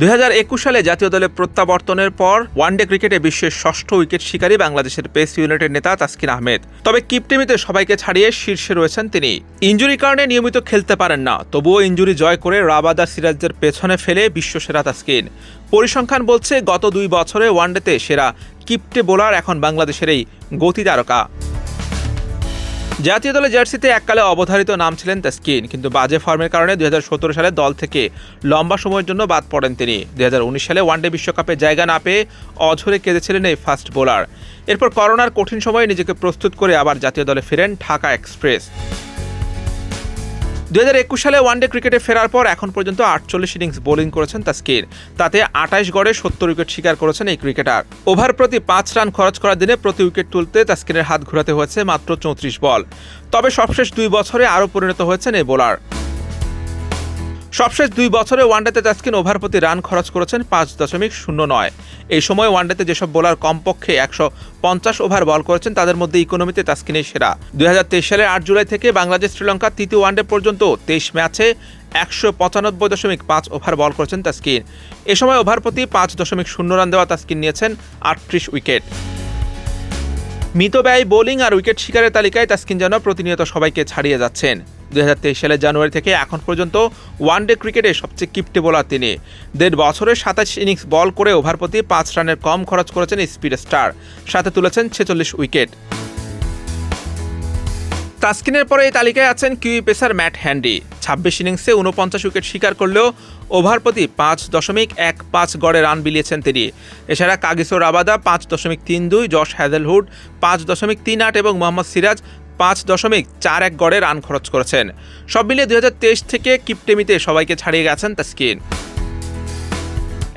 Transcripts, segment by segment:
দুই হাজার একুশ সালে জাতীয় দলে প্রত্যাবর্তনের পর ওয়ানডে ক্রিকেটে বিশ্বের ষষ্ঠ উইকেট শিকারী বাংলাদেশের পেস ইউনিটের নেতা তাসকিন আহমেদ। তবে কিপটেমিতে সবাইকে ছাড়িয়ে শীর্ষে রয়েছেন তিনি। ইঞ্জুরির কারণে নিয়মিত খেলতে পারেন না, তবুও ইঞ্জুরি জয় করে রাবাদা সিরাজদের পেছনে ফেলে বিশ্বসেরা তাসকিন। পরিসংখ্যান বলছে, গত দুই বছরে ওয়ানডেতে সেরা কিপটে বোলার এখন বাংলাদেশের এই গতি তারকা জাতীয় দলের জার্সিতে এককালে অবধারিত নাম ছিলেন তাস্কিন, কিন্তু বাজে ফর্মের কারণে দুই হাজার সতেরো সালে দল থেকে লম্বা সময়ের জন্য বাদ পড়েন তিনি। দুই হাজার উনিশ সালে ওয়ানডে বিশ্বকাপে জায়গা না পেয়ে অঝরে কেঁদেছিলেন এই ফাস্ট বোলার। এরপর করোনার কঠিন সময়ে নিজেকে প্রস্তুত করে আবার জাতীয় দলে ফেরেন ঢাকা এক্সপ্রেস। দুই হাজার একুশ সালে ওয়ানডে ক্রিকেটে ফেরার পর এখন পর্যন্ত আটচল্লিশ ইনিংস বোলিং করেছেন তাস্কির। তাতে আঠাশ গড়ে সত্তর উইকেট শিকার করেছেন এই ক্রিকেটার। ওভার প্রতি পাঁচ রান খরচ করার দিনে প্রতি উইকেট তুলতে তাস্কিনের হাত ঘুরাতে হয়েছে মাত্র চৌত্রিশ বল। তবে সবশেষ দুই বছরে আরও পরিণত হয়েছেন এই বোলার। সবশেষ দুই বছরে ওয়ানডেতে তাস্কিন ওভার প্রতি রান খরচ করেছেন পাঁচ দশমিক শূন্য নয়। এই সময় ওয়ানডেতে যেসব বোলার কমপক্ষে একশো পঞ্চাশ ওভার বল করেছেন, তাদের মধ্যে ইকোনমিতে তাস্কিনই সেরা। দুই হাজার তেইশ সালের আট জুলাই থেকে বাংলাদেশ, শ্রীলঙ্কা তৃতীয় ওয়ানডে পর্যন্ত তেইশ ম্যাচে একশো পঁচানব্বই দশমিক পাঁচ ওভার বল করেছেন তাস্কিন। এ সময় ওভার প্রতি পাঁচ দশমিক শূন্য রান দেওয়া তাস্কিন নিয়েছেন আটত্রিশ উইকেট। মিতব্যয়ী বোলিং আর উইকেট শিকারের তালিকায় তাস্কিন যেন প্রতিনিয়ত সবাইকে ছাড়িয়ে যাচ্ছেন। দু হাজার তেইশ সালের জানুয়ারি থেকে এখন পর্যন্ত ওয়ান ডে ক্রিকেটে সবচেয়ে কিপ্টে বোলার তিনি। দেড় বছরে সাতাশ ইনিংস বল করে ওভার প্রতি পাঁচ রানের কম খরচ করেছেন স্পিড স্টার। সাথে তুলেছেন ছেচল্লিশ উইকেট। তাস্কিনের পরে এই তালিকায় আছেন কিউই পেসার ম্যাট হ্যান্ডি। ছাব্বিশ ইনিংসে উনপঞ্চাশ উইকেট শিকার করলেও ওভার প্রতি পাঁচ দশমিক এক পাঁচ গড়ে রান বিলিয়েছেন তিনি। এছাড়া কাগিসো রাবাদা পাঁচ দশমিক তিন দুই, জশ হ্যাজেলহুড পাঁচ দশমিক তিন আট এবং মোহাম্মদ সিরাজ পাঁচ দশমিক চার এক গড়ে রান খরচ করেছেন। সব মিলিয়ে দুই হাজার তেইশ থেকে কিপটেমিতে সবাইকে ছাড়িয়ে গেছেন তাস্কিন।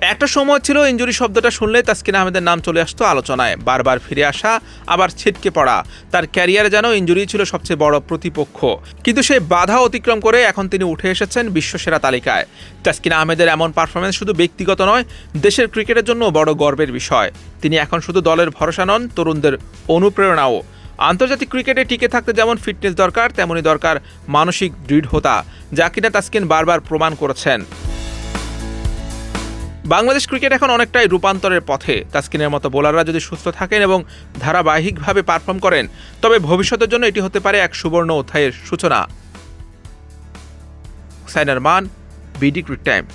একটা সময় ছিল ইঞ্জুরি শব্দটা শুনলে তাসকিন আহমেদের নাম চলে আসতো আলোচনায়। বারবার ফিরে আসা, আবার ছিটকে পড়া। তার ক্যারিয়ারে যেন ইঞ্জুরি ছিল সবচেয়ে বড় প্রতিপক্ষ। কিন্তু সেই বাধা অতিক্রম করে এখন তিনি উঠে এসেছেন বিশ্বসেরা তালিকায়। তাসকিন আহমেদের এমন পারফরমেন্স শুধু ব্যক্তিগত নয়, দেশের ক্রিকেটের জন্য বড় গর্বের বিষয়। তিনি এখন শুধু দলের ভরসা নন, তরুণদের অনুপ্রেরণাও। আন্তর্জাতিক ক্রিকেটে টিকে থাকতে যেমন ফিটনেস দরকার তেমনই দরকার মানসিক দৃঢ়তা, যা কিনা তাসকিন বারবার প্রমাণ করেছেন। বাংলাদেশ ক্রিকেট এখন অনেকটাই রূপান্তরের পথে। তাস্কিনের মতো বোলাররা যদি সুস্থ থাকেন এবং ধারাবাহিকভাবে পারফর্ম করেন, তবে ভবিষ্যতের জন্য এটি হতে পারে এক সুবর্ণ অধ্যায়ের সূচনা। সাইনার মান, বিডি ক্রিক টাইম।